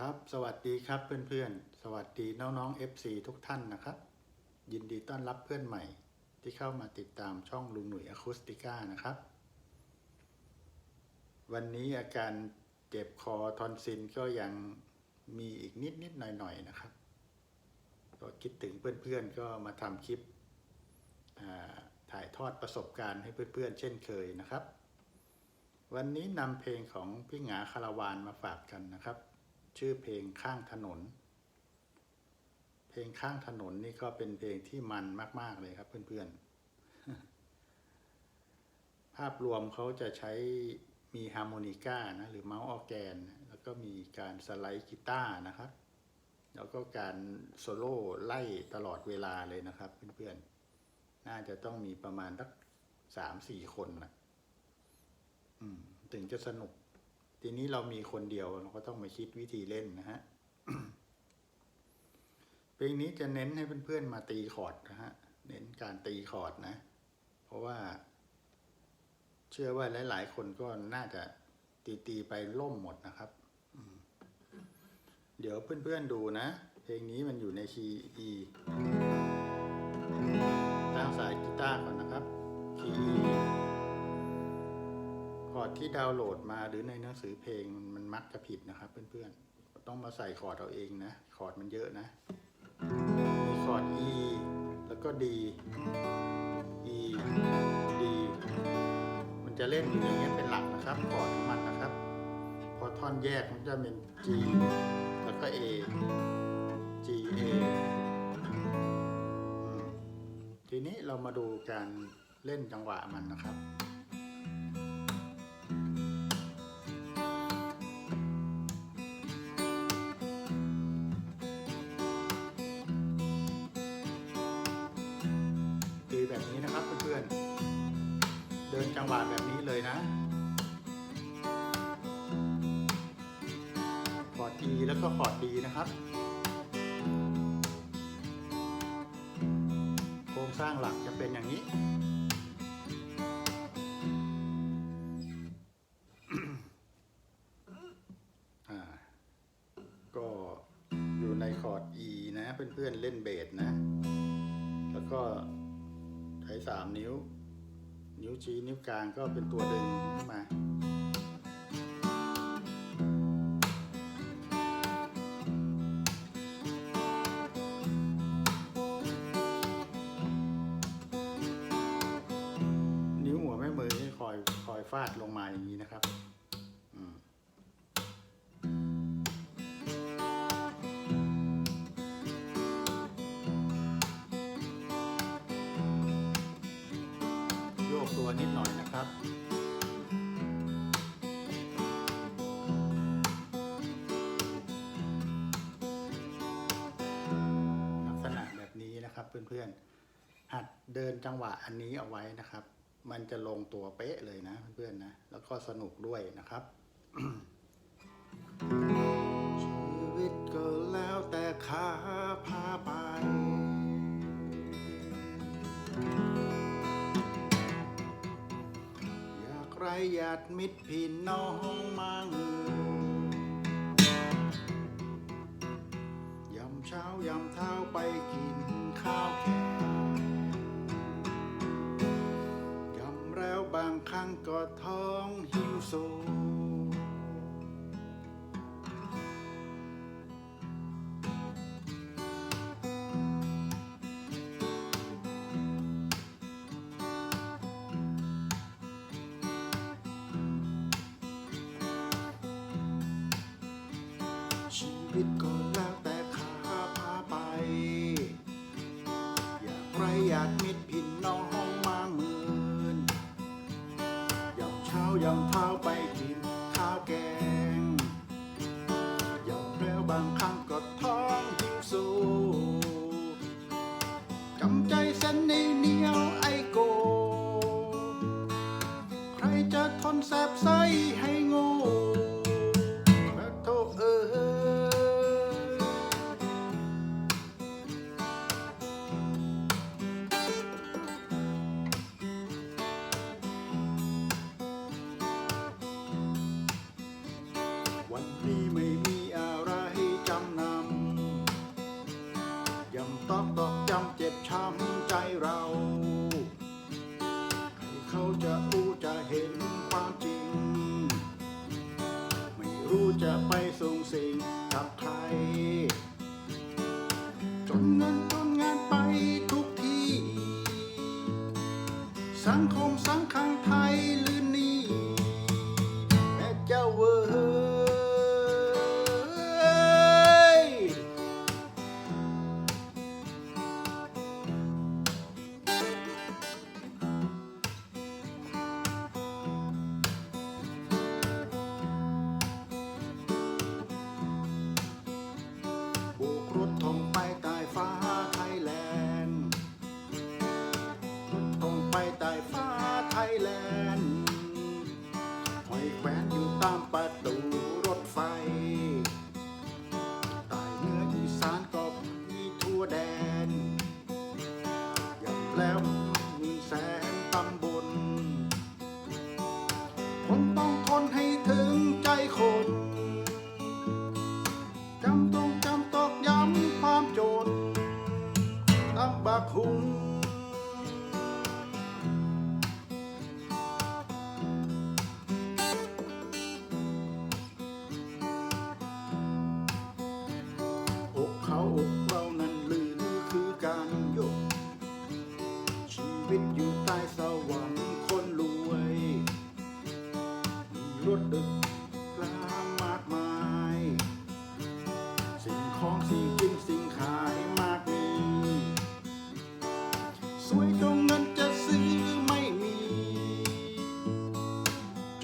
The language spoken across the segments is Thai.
ครับ สวัสดีครับเพื่อนๆ สวัสดีน้องๆ FC ทุกท่านนะครับ ยินดีต้อนรับเพื่อนใหม่ ที่เข้ามาติดตามช่องลุงหนุ่ยอะคูสติก้านะครับ วันนี้อาการเจ็บคอทอนซิลก็ยังมีอีกนิดนิดๆหน่อยหน่อยๆนะครับ ก็คิดถึงเพื่อนๆ ก็มาทำคลิปถ่ายทอดประสบการณ์ให้เพื่อนๆ เช่นเคยนะครับ วันนี้นำเพลงของพี่หงาคาราวานมาฝากกันนะครับ ชื่อเพลงข้างถนน เพลงข้างถนนนี่ก็เป็นเพลงที่มันมาก ๆ เลยครับ เพื่อนๆ ภาพรวมเขาจะใช้มีฮาร์โมนิก้านะหรือเมาส์ออแกน แล้วก็มีการสไลด์กีตาร์นะครับ แล้วก็การโซโล่ไล่ตลอดเวลาเลยนะครับ เพื่อนๆ น่าจะต้องมีประมาณสักสามสี่คนนะถึงจะสนุก ทีนี้เรามีคนเดียวเราก็ต้องมาคิดวิธีเล่นนะฮะเพลงนี้จะเน้นให้เพื่อนๆมาตีคอร์ดนะฮะเน้นการตีคอร์ดนะ เพราะว่า เชื่อว่าหลาย ๆ คนก็น่าจะตีตีๆไปล่มหมดนะครับเดี๋ยวเพื่อน ๆ ดูนะ เพลงนี้มันอยู่ในคีย์ E ตั้งสายกีตาร์ก่อนนะครับคีย์ E ร์ดที่ดาวน์โหลดมาหรือในหนังสือเพลงมันมักจะผิดนะครับเพื่อนๆ ต้องมาใส่คอร์ดเอาเองนะ คอร์ดมันเยอะนะ มีคอร์ด E แล้วก็ D E D มันจะเล่นอยู่อย่างเงี้ยเป็นหลักนะครับ คอร์ดของมันนะครับ พอท่อนแยกมันจะเป็น G แล้วก็ A G A ทีนี้เรามาดูการเล่นจังหวะมันนะครับ งหวะแบบนี้เลยนะคอร์ด E แล้วก็คอร์ด D นะครับ โครงสร้างหลักจะเป็นอย่างนี้อ่าก็อยู่ในคอร์ด E นะ เพื่อนๆเล่นเบสนะ แล้วก็ใช้สามนิ้ว นิ้วชี้นิ้วกลางก็เป็นตัวดึงขึ้นมานิ้วหัวแม่มือคอยคอยฟาดลงมาอย่างนี้นะครับ ตัวนิดหน่อยนะครับลักษณะแบบนี้นะครับเพื่อนๆ หัดเดินจังหวะอันนี้เอาไว้นะครับ มันจะลงตัวเป๊ะเลยนะเพื่อนๆนะ แล้วก็สนุกด้วยนะครับ หยาดมิตรพี่น้องมังยำเช้ายำเท้าไปกินข้าวแขกยำแล้วบางครั้งก็ท้อ มิดก็แล้วแต่ขาพาไป อยากไรอยากมิดพินน้องมาหมื่นยามเช้ายามเท้าไปกินข้าวแกงยามแล้วบางครั้ง escucha, pa' หุงอกเขาอกเรานั้นลือคือการยก ชีวิตอยู่ใต้สวรรค์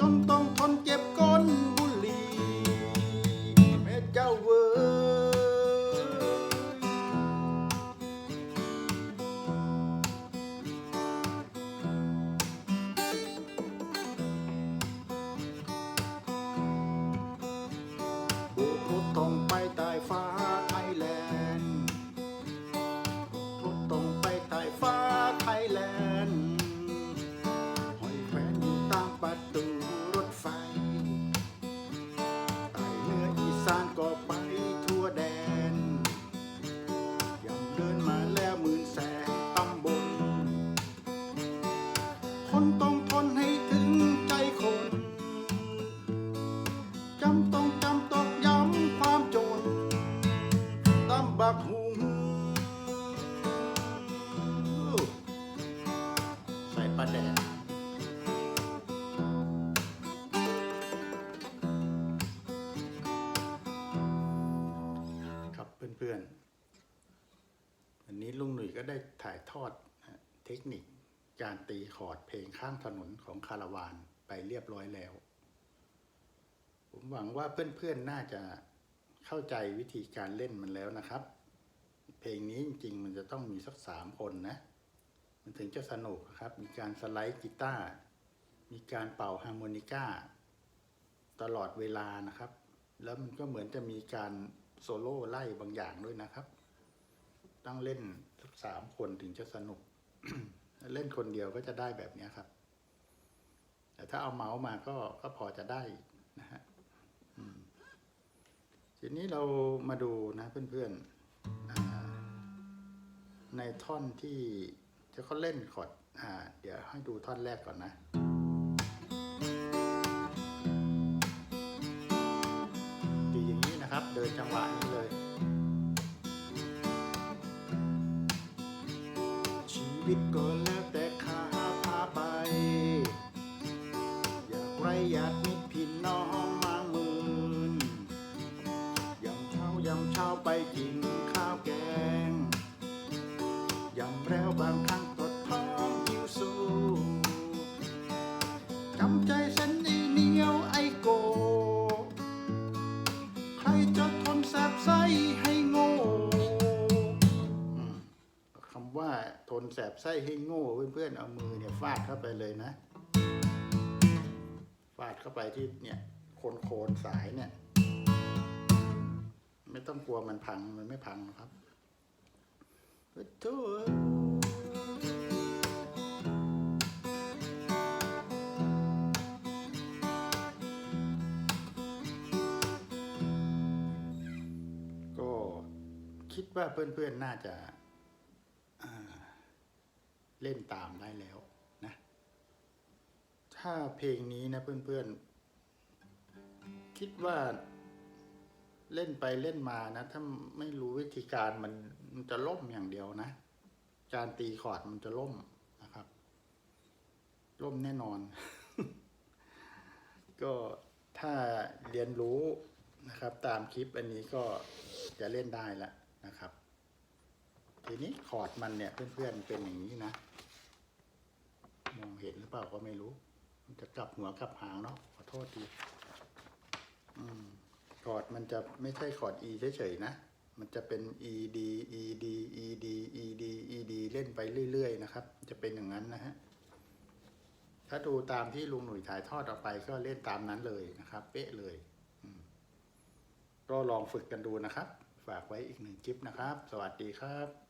จ นต้องทนให้ถึงใจคน จำต้องจำตอกย้ำความจนตำบักหุงใส่ปลาแดงครับเพื่อนๆ วันนี้ลุงหนุ่ยก็ได้ถ่ายทอดเทคนิค การตีคอร์ดเพลงข้างถนนของคาราวานไปเรียบร้อยแล้ว ผมหวังว่าเพื่อนๆน่าจะเข้าใจวิธีการเล่นมันแล้วนะครับ เพลงนี้จริงๆ มันจะต้องมีสักสามคนนะ มันถึงจะสนุกครับ มีการสไลด์กีตาร์มีการเป่าฮาร์โมนิก้าตลอดเวลานะครับ แล้วมันก็เหมือนจะมีการโซโล่ไล่บางอย่างด้วยนะครับ ต้องเล่นสักสามคนถึงจะสนุก เล่นคนเดียวก็จะได้แบบนี้ครับ แต่ถ้าเอาเมาส์มาก็ก็พอจะได้นะฮะทีนี้เรามาดูนะเพื่อนๆ ในท่อนที่จะเขาเล่นคอร์ดเดี๋ยวให้ดูท่อนแรกก่อนนะดีอย่างนี้นะครับ เดินจังหวะนี้เลย วิตก็แล้วแต่ขาพาไป อยากไรอยากมิพี่น้องมาหมื่นยำเช้ายำเช้าไปกิน แสบไส้ให้โง่เพื่อนๆเอามือเนี่ยฟาดเข้าไปเลยนะ ฟาดเข้าไปที่เนี่ยโคนโคนสายเนี่ย ไม่ต้องกลัวมันพังมันไม่พังครับโอ้โธ่ก็คิดว่าเพื่อนๆน่าจะ เล่นตามได้แล้วนะ ถ้าเพลงนี้นะเพื่อนๆ คิดว่าเล่นไปเล่นมานะ ถ้าไม่รู้วิธีการมันมันจะล่มอย่างเดียวนะ การตีคอร์ดมันจะล่มนะครับ ล่มแน่นอน ก็ถ้าเรียนรู้นะครับ ตามคลิปอันนี้ก็จะเล่นได้ละนะครับ ทีนี้คอร์ดมันเนี่ยเพื่อนๆเป็นอย่างนี้นะ มองเห็นหรือเปล่าก็ไม่รู้ มันจะกลับหัวกลับหางเนาะขอโทษทีอืมคอร์ดมันจะไม่ใช่คอร์ด E เฉยๆนะ มันจะเป็น E D E D E D E D E D เล่นไปเรื่อยๆนะครับ จะเป็นอย่างนั้นนะฮะ ถ้าดูตามที่ลุงหนุ่ยถ่ายทอดออกไปก็เล่นตามนั้นเลยนะครับ เป๊ะเลยอืมก็ลองฝึกกันดูนะครับ ฝากไว้อีกหนึ่งคลิปนะครับ สวัสดีครับ